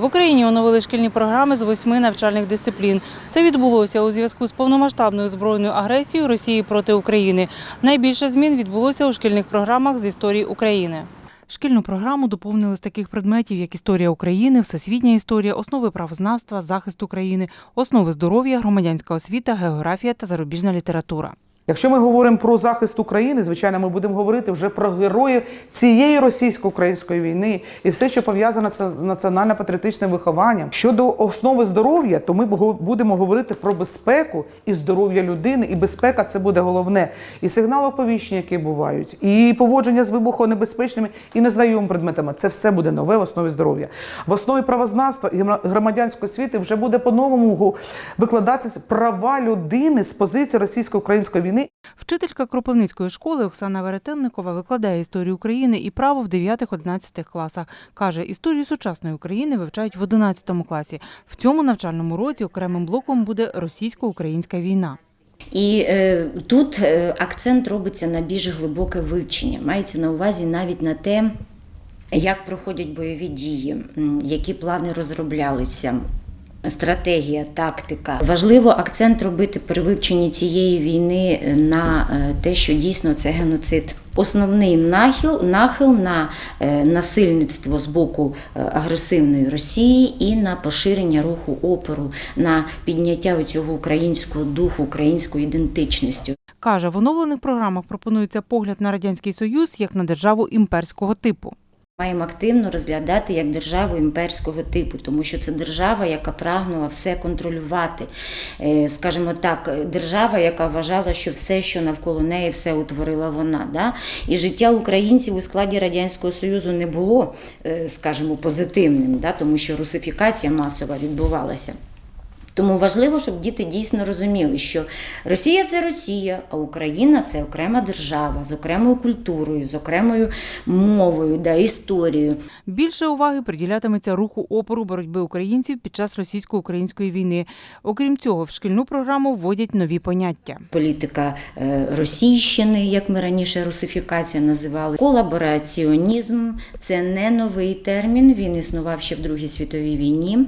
В Україні оновили шкільні програми з восьми навчальних дисциплін. Це відбулося у зв'язку з повномасштабною збройною агресією Росії проти України. Найбільше змін відбулося у шкільних програмах з історії України. Шкільну програму доповнили з таких предметів, як історія України, всесвітня історія, основи правознавства, захист України, основи здоров'я, громадянська освіта, географія та зарубіжна література. Якщо ми говоримо про захист України, звичайно, ми будемо говорити вже про героїв цієї російсько-української війни і все, що пов'язане з національно-патріотичним вихованням. Щодо основи здоров'я, то ми будемо говорити про безпеку і здоров'я людини, і безпека це буде головне. І сигнали оповіщення, які бувають, і поводження з вибухонебезпечними і незнайомими предметами. Це все буде нове в основі здоров'я. В основі правознавства і громадянської освіти вже буде по-новому гу- викладатися права людини з позиції російсько-української війни. Вчителька Кропивницької школи Оксана Веретенникова викладає історію України і право в 9-11 класах. Каже, історію сучасної України вивчають в 11 класі. В цьому навчальному році окремим блоком буде російсько-українська війна. І е, тут е, акцент робиться на більш глибоке вивчення. Мається на увазі навіть на те, як проходять бойові дії, які плани розроблялися. Стратегія, тактика. Важливо акцент робити при вивченні цієї війни на е, те, що дійсно це геноцид. Основний нахил, нахил на е, насильництво з боку е, агресивної Росії і на поширення руху опору, на підняття цього українського духу, української ідентичності. Каже, в оновлених програмах пропонується погляд на радянський союз як на державу імперського типу. Маємо активно розглядати як державу імперського типу, тому що це держава, яка прагнула все контролювати. Е, Скажімо так, держава, яка вважала, що все, що навколо неї, все утворила вона. Да? І життя українців у складі Радянського Союзу не було, е, скажімо, позитивним, да? тому що русифікація масова відбувалася. Тому важливо, щоб діти дійсно розуміли, що Росія це Росія, а Україна це окрема держава з окремою культурою, з окремою мовою, да, історією. Більше уваги приділятиметься руху опору боротьби українців під час російсько-української війни. Окрім цього, в шкільну програму вводять нові поняття. Політика е, Російщини, як ми раніше русифікація називали. Колабораціонізм це не новий термін. Він існував ще в Другій світовій війні.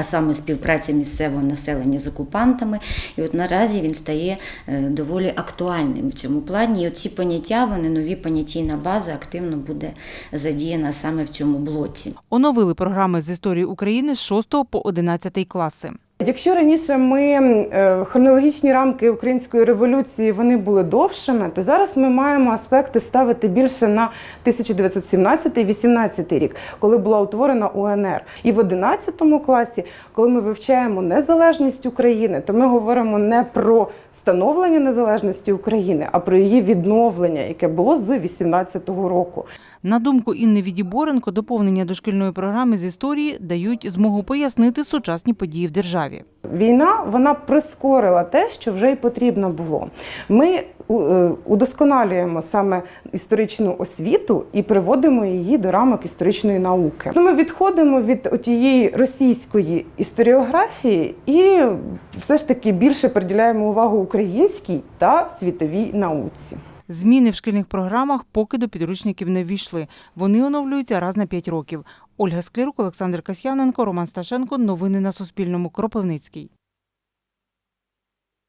А саме співпраця місцевого населення з окупантами, і от наразі він стає е, доволі актуальним в цьому плані. І оці поняття, вони нові понятійна база активно буде задіяна саме в цьому блоці. Оновили програми з історії України з 6 по 11 класи. Якщо раніше ми е, хронологічні рамки української революції вони були довшими, то зараз ми маємо аспекти ставити більше на 1917-18 рік, коли була утворена УНР. І в 11 класі, коли ми вивчаємо незалежність України, то ми говоримо не про становлення незалежності України, а про її відновлення, яке було з 18-го року. На думку Інни Відіборенко, доповнення до шкільної програми з історії дають змогу пояснити сучасні події в державі. Війна вона прискорила те, що вже й потрібно було. Ми е, удосконалюємо саме історичну освіту і приводимо її до рамок історичної науки. Ну, Ми відходимо від тієї російської історіографії і все ж таки більше приділяємо увагу українській та світовій науці. Зміни в шкільних програмах поки до підручників не ввійшли. Вони оновлюються раз на 5 років. Ольга Склірук, Олександр Касьяненко, Роман Сташенко. Новини на Суспільному. Кропивницький.